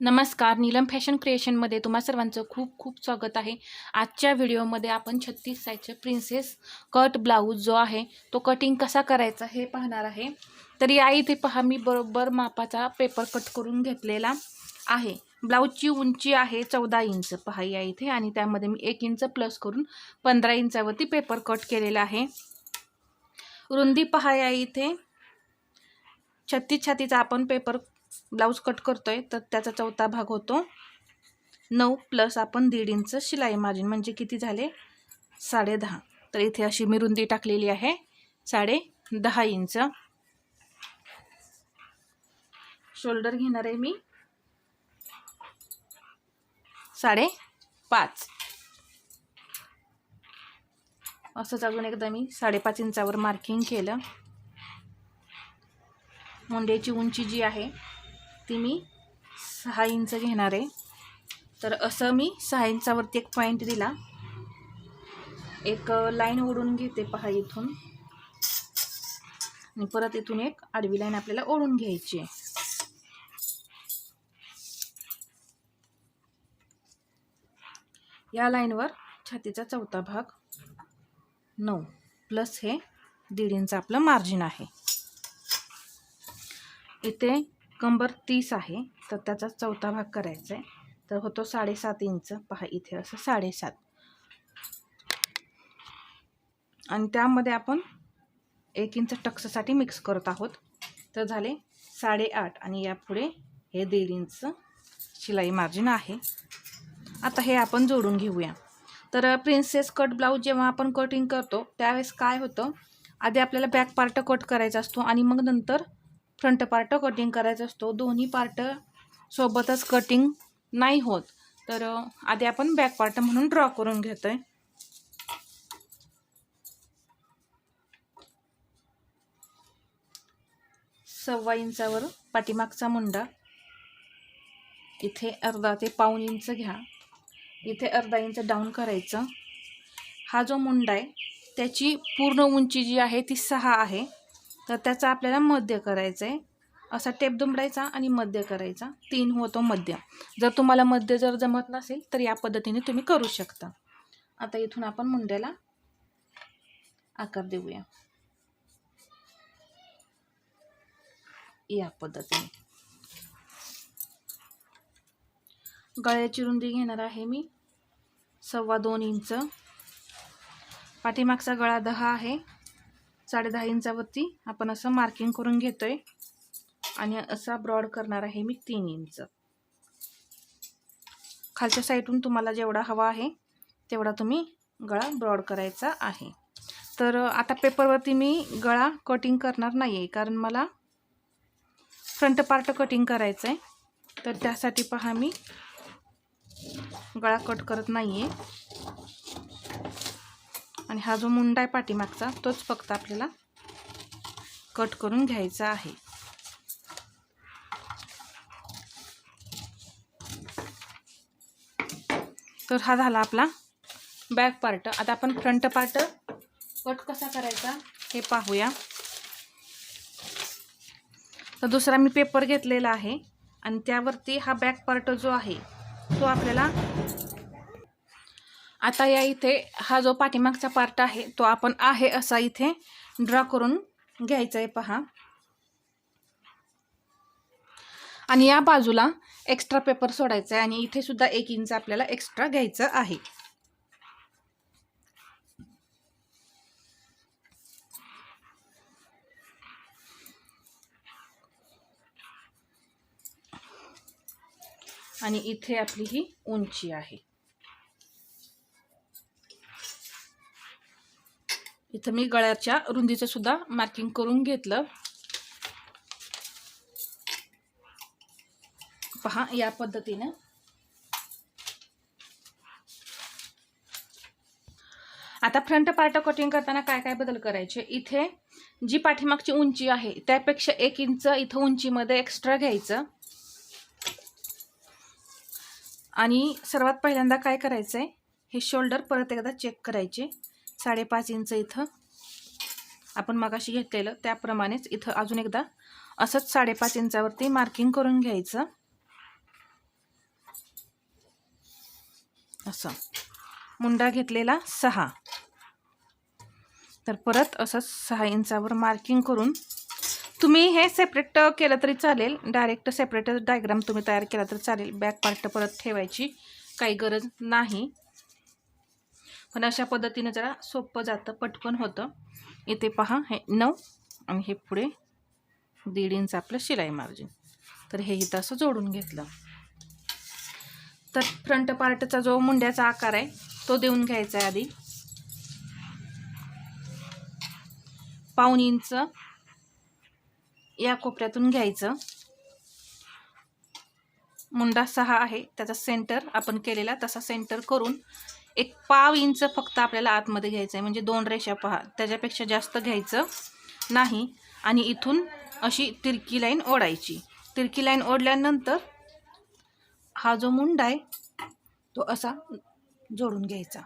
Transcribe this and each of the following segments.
नमस्कार नीलम फॅशन क्रिएशनमध्ये तुम्हा सर्वांचं खूप खूप स्वागत आहे. आजच्या व्हिडिओमध्ये आपण छत्तीस साईजचे प्रिन्सेस कट ब्लाऊज जो आहे तो कटिंग कसा करायचा हे पाहणार आहे. तर या इथे पहा मी बरोबर मापाचा पेपर कट करून घेतलेला आहे. ब्लाऊजची उंची आहे चौदा इंच. पहा या इथे आणि त्यामध्ये मी एक इंच प्लस करून पंधरा इंचावरती पेपर कट केलेला आहे. रुंदी पहा या इथे. छत्तीस छातीचा आपण पेपर ब्लाऊज कट करतोय तर त्याचा चौथा भाग होतो. नऊ प्लस आपण दीड इंच शिलाई मार्जिन म्हणजे किती झाले? साडे दहा. तर इथे अशी मी रुंदी टाकलेली आहे. साडे दहा इंच. शोल्डर घेणार आहे मी. साडे पाच. असंच अजून एकदा मी साडेपाच इंचावर मार्किंग केलं. मुंड्याची उंची जी आहे ती मी सहा इंच घेणार आहे. तर असं मी सहा इंचावरती एक पॉईंट दिला. एक लाईन ओढून घेते पहा इथून. आणि परत इथून एक आडवी लाईन आपल्याला ओढून घ्यायची आहे. या लाईनवर छातीचा चौथा भाग नऊ प्लस हे दीड इंच आपलं मार्जिन आहे. इथे कंबर तीस आहे तर त्याचा चौथा भाग करायचा आहे. तर होतो साडेसात इंच. पहा इथे असं साडेसात. आणि त्यामध्ये आपण एक इंच टक्ससाठी मिक्स करत आहोत. तर झाले साडेआठ आणि यापुढे हे दीड इंच शिलाई मार्जिन आहे. आता हे आपण जोडून घेऊया. तर प्रिन्सेस कट ब्लाऊज जेव्हा आपण कटिंग करतो त्यावेळेस काय होतं? आधी आपल्याला बॅक पार्ट कट करायचा असतो आणि मग नंतर फ्रंट पार्ट कटिंग करायचा असतो. दोन्ही पार्ट सोबतच कटिंग नाही होत. तर आधी आपण बॅक पार्ट म्हणून ड्रॉ करून घेतोय. सव्वा इंचावर पाठीमागचा मुंडा. इथे अर्धा ते पाऊन इंच घ्या. इथे अर्धा इंच डाऊन करायचं. हा जो मुंडा आहे त्याची पूर्ण उंची जी आहे ती सहा आहे. तर त्याचा आपल्याला मध्य करायचं आहे. असा टेप दुमडायचा आणि मध्य करायचा. तीन होतो मध्य. जर तुम्हाला मध्य जर जमत नसेल तर या पद्धतीने तुम्ही करू शकता. आता इथून आपण मुंड्याला आकार देऊया. या पद्धतीने. गळ्याची रुंदी घेणार आहे मी. सव्वा दोन इंच. पाठीमागचा गळा दहा आहे. साडे दहा इंचावरती आपण असं मार्किंग करून घेतो आहे आणि असा ब्रॉड करणार आहे मी तीन इंच. खालच्या साईडून तुम्हाला जेवढा हवा आहे तेवढा तुम्ही गळा ब्रॉड करायचा आहे. तर आता पेपरवरती मी गळा कटिंग करणार नाही आहे कारण मला फ्रंट पार्ट कटिंग करायचं आहे तर त्यासाठी पहा मी गळा कट करत नाही आहे आणि हा जो मुंडा आहे पाठीमागचा तोच फक्त आपल्याला कट करून घ्यायचा आहे. तर हा झाला आपला बॅक पार्ट. आता आपण फ्रंट पार्ट कट कसा करायचा हे पाहूया. तर दुसरा मी पेपर घेतलेला आहे आणि त्यावरती हा बॅक पार्ट जो आहे तो आपल्याला आता या इथे हा जो पाठीमागचा पार्ट आहे तो आपण आहे असा इथे ड्रॉ करून घ्यायचा आहे पहा. आणि या बाजूला एक्स्ट्रा पेपर सोडायचा आहे आणि इथे सुद्धा एक इंच आपल्याला एक्स्ट्रा घ्यायचं आहे. आणि इथे आपली ही उंची आहे. इथं मी गळ्याच्या रुंदीचं सुद्धा मार्किंग करून घेतलं. पहा या पद्धतीनं. आता फ्रंट पार्ट कटिंग करताना काय काय बदल करायचे? इथे जी पाठीमागची उंची आहे त्यापेक्षा एक इंच इथं उंचीमध्ये एक्स्ट्रा घ्यायचं. आणि सर्वात पहिल्यांदा काय करायचं आहे हे शोल्डर परत एकदा चेक करायचे. साडेपाच इंच इथं आपण मगाशी घेतलेलं त्याप्रमाणेच इथं अजून एकदा असंच साडेपाच इंचावरती मार्किंग करून घ्यायचं. असं. मुंडा घेतलेला सहा. तर परत असंच सहा इंचावर मार्किंग करून तुम्ही हे सेपरेट केलं तरी चालेल. डायरेक्ट सेपरेट डायग्राम तुम्ही तयार केला तर चालेल. बॅक पार्ट परत ठेवायची काही गरज नाही. पण अशा पद्धतीने जरा सोपं जातं पटकन होतं. इथे पहा हे नऊ आणि हे पुढे दीड इंच आपलं शिलाई मार्जिन तर हे इथं असं जोडून घेतलं. तर फ्रंट पार्टचा जो मुंड्याचा आकार आहे तो देऊन घ्यायचा आहे आधी. पाऊन इंच या कोपऱ्यातून घ्यायचं. मुंडा सहा आहे. त्याचा सेंटर आपण केलेला तसा सेंटर करून एक पाव इंच फक्त आपल्याला आतमध्ये घ्यायचं आहे म्हणजे दोन रेषा पहा. त्याच्यापेक्षा जास्त घ्यायचं नाही. आणि इथून अशी तिरकी लाईन ओढायची. तिरकी लाईन ओढल्यानंतर हा जो मुंडा आहे तो असा जोडून घ्यायचा.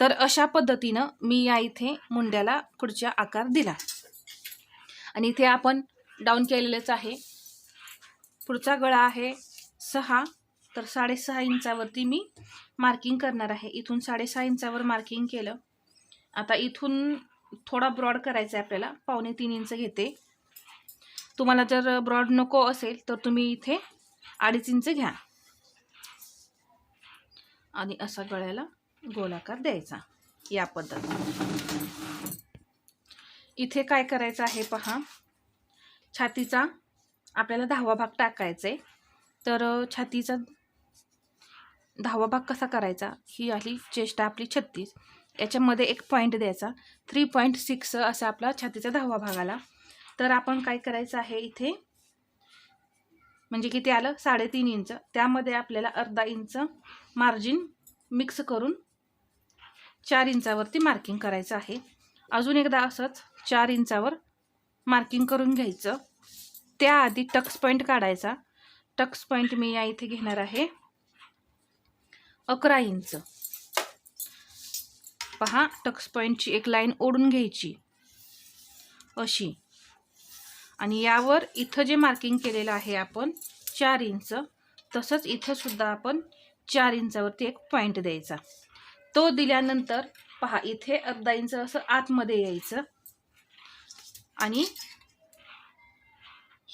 तर अशा पद्धतीनं मी या इथे मुंड्याला पुढच्या आकार दिला. आणि इथे आपण डाऊन केलेलंच आहे. पुढचा गळा आहे सहा. तर साडेसहा इंचावरती मी मार्किंग करणार आहे. इथून साडेसहा इंचावर मार्किंग केलं. आता इथून थोडा ब्रॉड करायचा आहे आपल्याला. पावणे तीन इंच घेते. तुम्हाला जर ब्रॉड नको असेल तर तुम्ही इथे अडीच इंच घ्या. आणि असा गळ्याला गोलाकार द्यायचा या पद्धत इथे काय करायचं आहे पहा. छातीचा आपल्याला दहावा भाग टाकायचा आहे तर छातीचा दहावा भाग कसा करायचा? ही आली चेष्टा आपली छत्तीस. याच्यामध्ये एक पॉईंट द्यायचा. थ्री पॉईंट सिक्स असा आपला छातीचा दहावा भाग आला. तर आपण काय करायचं आहे इथे? म्हणजे किती आलं? साडेतीन इंच. त्यामध्ये आपल्याला अर्धा इंच मार्जिन मिक्स करून चार इंचावरती मार्किंग करायचं आहे. अजून एकदा असंच चार इंचावर मार्किंग करून घ्यायचं. त्याआधी टक्स पॉईंट काढायचा. टक्स पॉईंट मी या इथे घेणार आहे. अकरा इंच. पहा टक्स पॉईंटची एक लाईन ओढून घ्यायची. अशी. आणि यावर इथं जे मार्किंग केलेलं आहे आपण चार इंच तसंच इथंसुद्धा आपण चार इंचावरती एक पॉईंट द्यायचा. तो दिल्यानंतर पहा इथे अर्धा इंच असं आतमध्ये यायचं. आणि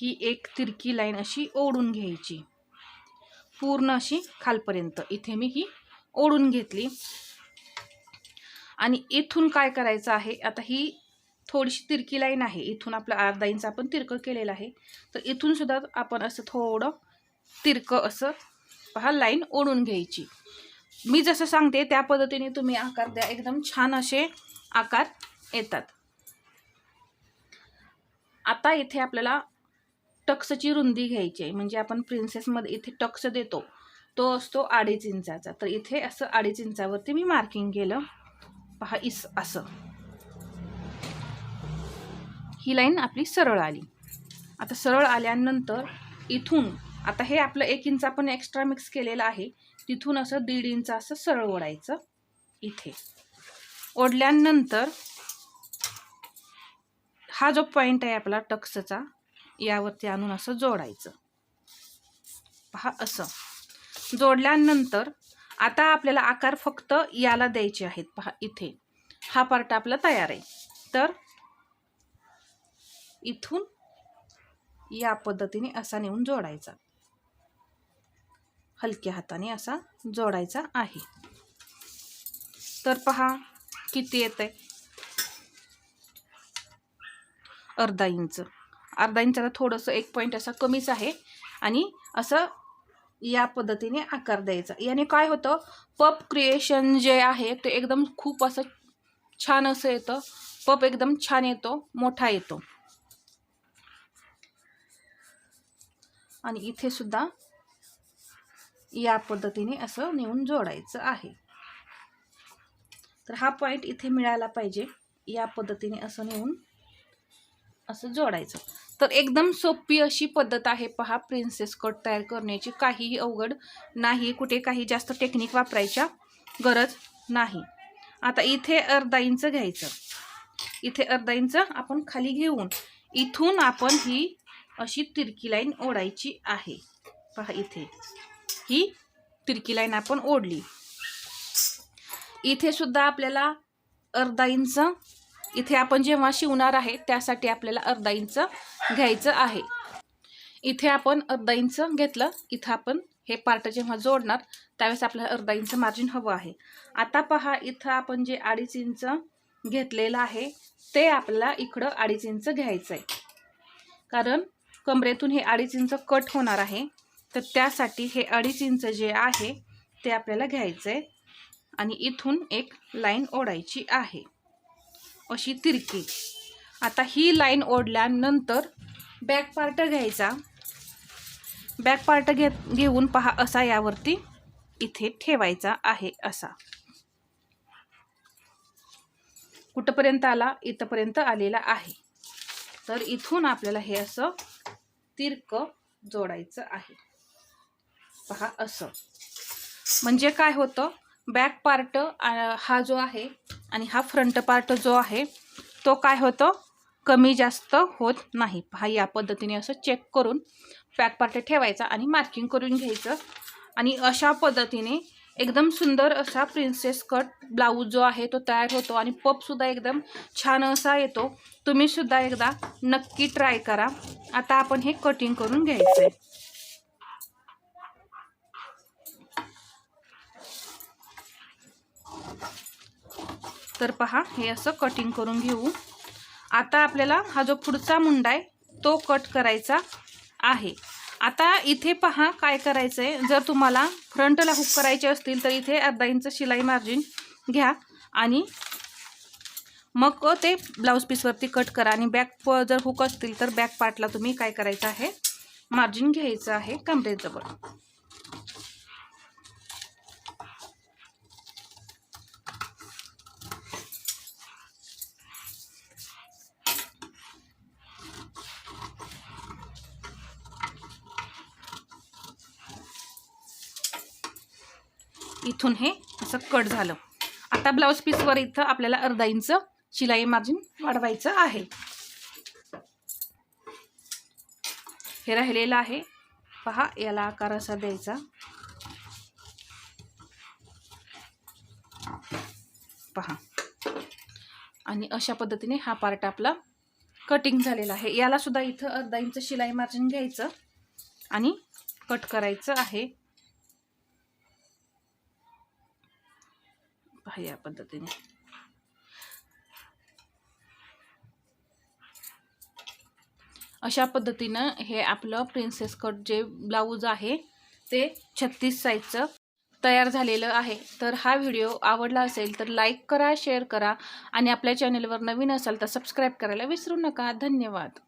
ही एक तिरकी लाईन अशी ओढून घ्यायची. पूर्ण अशी खालपर्यंत. इथे मी ही ओढून घेतली. आणि इथून काय करायचं आहे? आता ही थोडीशी तिरकी लाईन आहे. इथून आपलं अर्धा इंच आपण तिरकं केलेलं आहे. तर इथून सुद्धा आपण असं थोडं तिरकं असं पहा लाईन ओढून घ्यायची. मी जसं सांगते त्या पद्धतीने तुम्ही आकार द्या. एकदम छान असे आकार येतात. आता इथे आपल्याला टक्सची रुंदी घ्यायची आहे. म्हणजे आपण प्रिन्सेसमध्ये इथे टक्स देतो. तो असतो अडीच इंचाचा. तर इथे असं अडीच इंचावरती मी मार्किंग केलं. पहा इस असं. ही लाईन आपली सरळ आली. आता सरळ आल्यानंतर इथून आता हे आपलं एक इंच आपण एक्स्ट्रा मिक्स केलेलं आहे. तिथून असं दीड इंच असं सरळ ओढायचं इथे. ओढल्यानंतर हा जो पॉईंट आहे आपला टक्सचा यावरती आणून असं जोडायचं. पहा असं. जोडल्यानंतर आता आपल्याला आकार फक्त याला द्यायचे आहेत. पहा इथे. हा पार्ट आपला तयार आहे. तर इथून या पद्धतीने असा नेऊन जोडायचा. हलक्या हाताने असा जोडायचा आहे. तर पहा किती येत आहे अर्धा इंच. अर्धा इंचाला थोडंसं एक पॉईंट असा कमीच आहे. आणि असं या पद्धतीने आकार द्यायचा. याने काय होतं? पप क्रिएशन जे आहे ते एकदम खूप असं छान असं येतं. पप एकदम छान येतो मोठा येतो. आणि इथे सुद्धा या पद्धतीने असं नेऊन जोडायचं आहे. तर हा पॉईंट इथे मिळाला पाहिजे. या पद्धतीने असं नेऊन असं जोडायचं. तर एकदम सोपी अशी पद्धत आहे पहा प्रिन्सेस कट तयार करण्याची. काहीही अवघड नाही कुठे काही जास्त टेक्निक वापरायच्या गरज नाही. आता इथे अर्धा इंच घ्यायचं. इथे अर्धा इंच आपण खाली घेऊन इथून आपण ही अशी तिरकी लाईन ओढायची आहे. पहा इथे. ही तिरकी लाईन आपण ओढली. इथे सुद्धा आपल्याला अर्धा इंच इथे आपण जेव्हा शिवणार आहे त्यासाठी आपल्याला अर्धा इंच घ्यायचं आहे. इथे आपण अर्धा इंच घेतलं इथं आपण हे पार्ट जेव्हा जोडणार त्यावेळेस आपल्याला अर्धा इंच मार्जिन हवं आहे. आता पहा इथं आपण जे अडीच इंच घेतलेलं आहे ते आपल्याला इकडं अडीच इंच घ्यायचं आहे. कारण कमरेतून हे अडीच इंच कट होणार आहे तर त्यासाठी हे अडीच इंच जे आहे ते आपल्याला घ्यायचं आहे. आणि इथून एक लाईन ओढायची आहे. अशी तिरकी. आता ही लाईन ओढल्यानंतर बॅक पार्ट घ्यायचा. बॅक पार्ट घे घेऊन पहा असा यावरती इथे ठेवायचा आहे असा. कुठंपर्यंत आला? इथंपर्यंत आलेला आहे. तर इथून आपल्याला हे असं तिरक जोडायचं आहे. पहा असं. म्हणजे काय होतं? बॅक पार्ट हा जो आहे आणि हा फ्रंट पार्ट जो आहे तो काय होतं? कमी जास्त होत नाही. पहा या पद्धतीने असं चेक करून बॅक पार्ट ठेवायचा आणि मार्किंग करून घ्यायचं. आणि अशा पद्धतीने एकदम सुंदर असा प्रिन्सेस कट ब्लाऊज जो आहे तो तयार होतो आणि पपसुद्धा एकदम छान असा येतो. तुम्हीसुद्धा एकदा नक्की ट्राय करा. आता आपण हे कटिंग करून घ्यायचं आहे तर पहा हे असं कटिंग करून घेऊ. आता आपल्याला हा जो पुढचा मुंडा आहे तो कट करायचा आहे. आता इथे पहा काय करायचं आहे जर तुम्हाला फ्रंटला हुक करायचे असतील तर इथे अर्धा इंच शिलाई मार्जिन घ्या आणि मग ते ब्लाऊज पीसवरती कट करा. आणि बॅक जर हुक असतील तर बॅक पार्टला तुम्ही काय करायचं आहे? मार्जिन घ्यायचं आहे कमरेजवळ इथून हे असं कट झालं. आता ब्लाऊज पीसवर इथं आपल्याला अर्धा इंच शिलाई मार्जिन वाढवायचं आहे. हे राहिलेलं आहे. पहा याला आकार असा द्यायचा. पहा. आणि अशा पद्धतीने हा पार्ट आपला कटिंग झालेला आहे. याला सुद्धा इथं अर्धा इंच शिलाई मार्जिन घ्यायचं आणि कट करायचं आहे. पहा या पद्धतीने अशा पद्धतीनं हे आपलं प्रिन्सेस कट जे ब्लाऊज आहे ते छत्तीस साईजचं तयार झालेलं आहे. तर हा व्हिडिओ आवडला असेल तर लाईक करा शेअर करा आणि आपल्या चॅनलवर नवीन असाल तर सबस्क्राईब करायला विसरू नका. धन्यवाद.